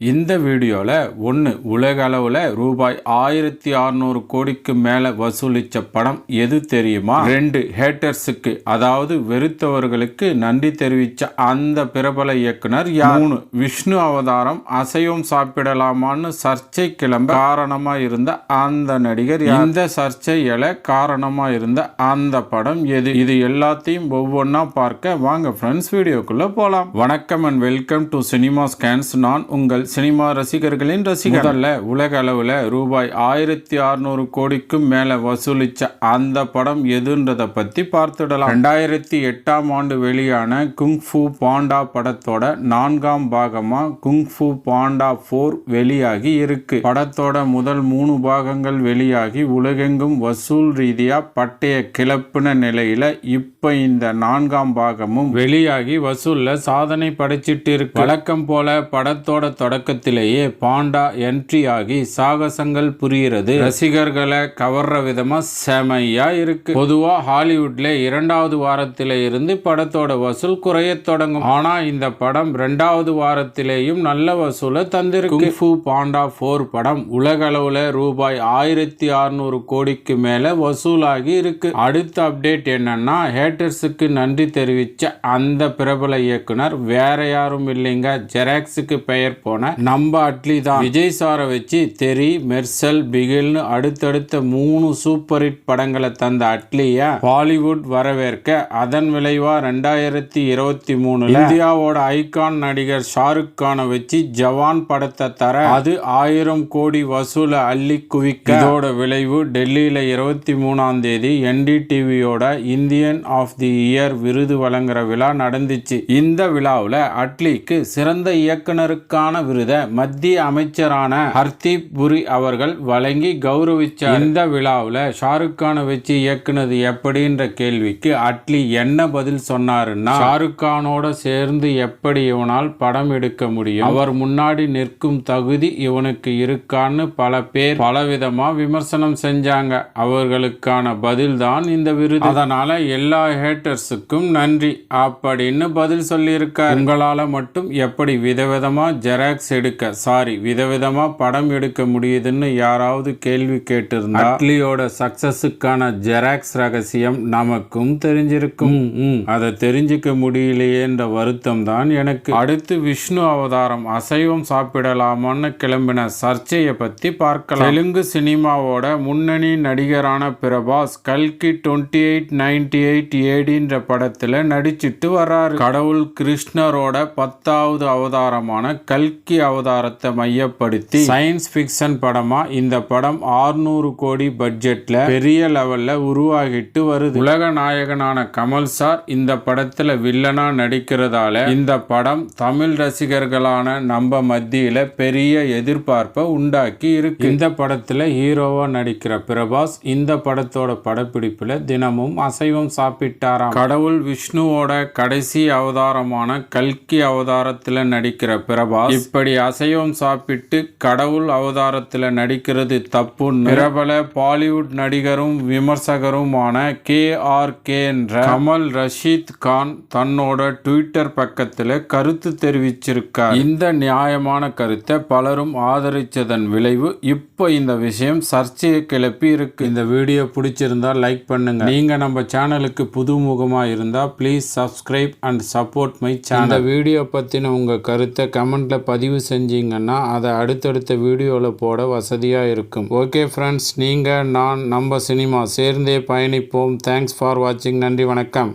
இந்த வீடியோவில் ஒன்று உலக அளவில் ரூபாய் ஆயிரத்தி அறநூறு கோடிக்கு மேலே வசூலித்த படம் எது தெரியுமா? ரெண்டு ஹேட்டர்ஸுக்கு அதாவது வெறுத்தவர்களுக்கு நன்றி தெரிவித்த அந்த பிரபல இயக்குனர் மூணு விஷ்ணு அவதாரம் அசைவம் சாப்பிடலாமான்னு சர்ச்சை கிளம்ப காரணமாக இருந்த அந்த நடிகர் யார்? இந்த சர்ச்சையில காரணமாக இருந்த அந்த படம் எது? இது எல்லாத்தையும் ஒவ்வொன்றா பார்க்க வாங்க ஃப்ரெண்ட்ஸ் வீடியோக்குள்ளே போகலாம் வணக்கம் and welcome to cinema scans நான் உங்கள் சினிமா ரசிகர்களின் ரசிகர்ல உலக அளவில் ரூபாய் ஆயிரத்தி அறுநூறு கோடிக்கும் மேலே வசூலிச்ச அந்த படம் எதுன்றதை பற்றி பார்த்துடலாம். ரெண்டாயிரத்தி எட்டாம் ஆண்டு வெளியான குங்ஃபு பாண்டா படத்தோட நான்காம் பாகமாக குங்ஃபு பாண்டா ஃபோர் வெளியாகி இருக்கு. படத்தோட முதல் மூணு பாகங்கள் வெளியாகி உலகெங்கும் வசூல் ரீதியாக பட்டைய கிளப்புன நிலையில் இப்போ இந்த நான்காம் பாகமும் வெளியாகி வசூலில் சாதனை படைச்சிட்டு இருக்கு. வழக்கம் போல படத்தோட தொடக்கத்திலேயே பாண்டா என்ட்ரி ஆகி சாகசங்கள் புரிகிறது. ரசிகர்களை கவர்ற விதமா செமையா இருக்கு. பொதுவா ஹாலிவுட்ல இரண்டாவது வாரத்தில இருந்து படத்தோட வசூல் குறைய தொடங்கும். ஆனா இந்த படம் ரெண்டாவது வாரத்திலேயும் நல்ல வசூலை தந்திருக்கு. பாண்டா ஃபோர் படம் உலக அளவுல ரூபாய் ஆயிரத்தி அறுநூறு கோடிக்கு மேல வசூலாகி இருக்கு. அடுத்த அப்டேட் என்னன்னா ஹேட்டர்ஸுக்கு நன்றி தெரிவிச்ச அந்த பிரபல இயக்குனர் வேற யாரும் இல்லைங்க. ஜெராக்ஸுக்கு பெயர் போன நம்ம அட்லி தான். விஜய் சாரை வச்சு தெரி மெர்சல் பிகில்னு அடுத்தடுத்த மூணு சூப்பர் ஹிட் படங்களை தந்த அட்லிய பாலிவுட் வரவேற்க அதன் விளைவா ரெண்டாயிரத்தி இருபத்தி மூணுல இந்தியாவோட ஐகான் நடிகர் ஷாருக் கானை வச்சு ஜவான் படத்தை தர அது ஆயிரம் கோடி வசூல அள்ளி குவிக்க. இதோட விளைவு டெல்லியில இருபத்தி மூணாம் தேதி என்டிடிவியோட இந்தியன் ஆஃப் தி இயர் விருது வழங்குற விழா நடந்துச்சு. இந்த விழாவில் அட்லிக்கு சிறந்த இயக்குனருக்கான விருது மத்திய அமைச்சரான ஹர்தீப் புரி அவர்கள் வழங்கி கௌரவிச்சார் இந்த விழாவில் ஷாருக் கானை வச்சு இயக்குனது எப்படின்ற கேள்விக்கு அட்லி என்ன பதில் சொன்னாருன்னா ஷாருக் கானோட சேர்ந்து எப்படி இவனால் படம் எடுக்க முடியும்? அவர் முன்னாடி நிற்கும் தகுதி இவனுக்கு இருக்கான்னு பல பேர் பலவிதமா விமர்சனம் செஞ்சாங்க. அவர்களுக்கான பதில் தான் இந்த விருது. அதனால எல்லா ஹேட்டர்ஸுக்கும் நன்றி. அப்படின்னு பதில் சொல்லியிருக்கார். உங்களால மட்டும் எப்படி விதவிதமா ஜெராக்ஸ் எடுக்க சாரி விதவிதமா படம் எடுக்க முடியுதுன்னு யாராவது கேள்வி கேட்டிருந்தா அட்லியோட சக்சஸுக்கான ஜெராக்ஸ் ரகசியம் நமக்கும் தெரிஞ்சிருக்கும். அதை தெரிஞ்சுக்க முடியலையேன்ற வருத்தம் தான் எனக்கு. அடுத்து விஷ்ணு அவதாரம் அசைவம் சாப்பிடலாமான்னு கிளம்பின சர்ச்சையை பத்தி பார்க்கலாம். தெலுங்கு சினிமாவோட முன்னணி நடிகரான பிரபாஸ் கல்கி டுவெண்ட்டி எயிட் நைன்டி எயிட் ஏடின்ற படத்துல நடிச்சிட்டு வர்றாரு. கடவுள் கிருஷ்ணரோட பத்தாவது அவதாரமான கல்கி அவதாரத்தை மையப்படுத்தி சயின்ஸ் ஃபிக்ஷன் படமா? இந்த படம் 600 கோடி பட்ஜெட்ல பெரிய லெவல்ல உருவாகிட்டு வருது. உலக நாயகனான கமல் சார் இந்த படத்துல வில்லனா நடிக்கிறதால இந்த படம் தமிழ் ரசிகர்களான நம்ம மத்தியில பெரிய எதிர்பார்ப்பை உண்டாக்கி இருக்கு. இந்த படத்துல ஹீரோவா நடிக்கிற பிரபாஸ் இந்த படத்தோட படப்பிடிப்புல தினமும் அசைவம் சாப்பிட்டாராம். கடவுள் விஷ்ணுவோட கடைசி அவதாரமான கல்கி அவதாரத்துல நடிக்கிற பிரபாஸ் இப்படி அசைவம் சாப்பிட்டு கடவுள் அவதாரத்தில் நடிக்கிறது தப்புன்னு பிரபல பாலிவுட் நடிகரும் விமர்சகருமான கே ஆர் கே என்ற கமல் ரஷீத் கான் தன்னோட ட்விட்டர் பக்கத்தில் கருத்து தெரிவிச்சிருக்கார். இந்த நியாயமான கருத்தை பலரும் ஆதரித்ததன் விளைவு இப்போ இந்த விஷயம் சர்ச்சையை கிளப்பி இருக்கு. இந்த வீடியோ பிடிச்சிருந்தா லைக் பண்ணுங்க. நீங்க நம்ம சேனலுக்கு புதுமுகமா இருந்தா please subscribe and support my channel video பத்தின உங்க கருத்தை கமெண்ட்ல பதிவு செஞ்சீங்கன்னா அதை அடுத்தடுத்த வீடியோவில் போட வசதியாக இருக்கும். ஓகே ஃப்ரெண்ட்ஸ் நீங்கள் நான் நம்ம சினிமா சேர்ந்தே பயணிப்போம். தேங்க்ஸ் ஃபார் வாட்சிங் நன்றி வணக்கம்.